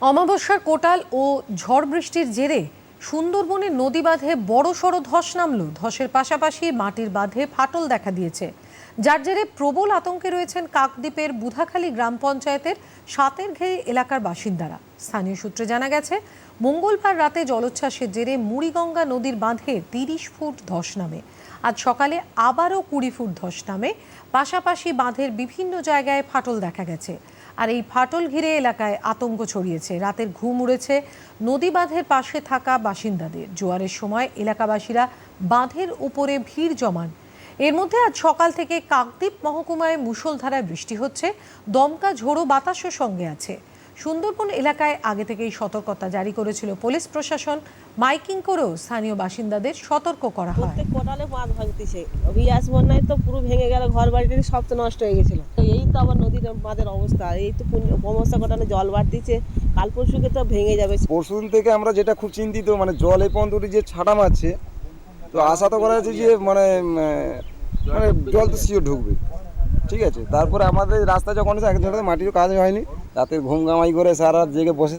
অমাবস্যার কোটাল ও ঝড় বৃষ্টির জেরে সুন্দরবনের নদী বাঁধে বড় সড় ধস নামল। ধসের পাশাপাশি মাটির বাঁধে ফাটল দেখা দিয়েছে। যার জেরে প্রবল আতঙ্কে রয়েছেন কাকদ্বীপের বুধাখালী গ্রাম পঞ্চায়েতের সাতের ঘেরি এলাকার বাসিন্দারা। স্থানীয় সূত্রে জানা গেছে, মঙ্গলবার রাতে জলোচ্ছ্বাসের জেরে মুড়িগঙ্গা নদীর বাঁধে তিরিশ ফুট ধস নামে। আজ সকালে আবারও কুড়ি ফুট ধস নামে। পাশাপাশি বাঁধের বিভিন্ন জায়গায় ফাটল দেখা গেছে। আর এই ফাটল ঘিরে এলাকায় আতঙ্ক ছড়িয়েছে। রাতের ঘুম উড়েছে নদী বাঁধের পাশে থাকা বাসিন্দাদের। জোয়ারের সময় এলাকাবাসীরা বাঁধের উপরে ভিড় জমান। এর মধ্যে আজ সকাল থেকে কাকদ্বীপ মহকুমায় মুষলধারায় বৃষ্টি হচ্ছে। দমকা ঝোড়ো বাতাসও সঙ্গে আছে। সুন্দরবন এলাকায় আগে থেকেই সতর্কতা জারি করেছিল পুলিশ প্রশাসন। মাইকিং করেও স্থানীয় বাসিন্দাদের সতর্ক করা হয়। কোটালে বাঁধ ভাঙতেছে। রিয়াজ বন্যায় তো পুরো ভেঙে গেল ঘর বাড়িতে সব তো নষ্ট হয়ে গেছিল। এই তো আবার নদীর বাঁধের অবস্থা। এই তো অবস্থা কোটালে জল বাড়তিছে কাল পরশুকে তো ভেঙে যাবে। পরশুদিন থেকে আমরা যেটা খুব চিন্তিত মানে জল এই পর্যন্ত যে ছাটা মারছে তো আশা তো করা যাচ্ছে যে মানে মানে জল তো শিওর ঢুকবে। ঠিক আছে তারপরে আমাদের রাস্তা যখন এসে এক ঝাড়াতে মাটির কাজ হয়নি। রাতে ঘুম ঘামাই করে সারা জেগে বসে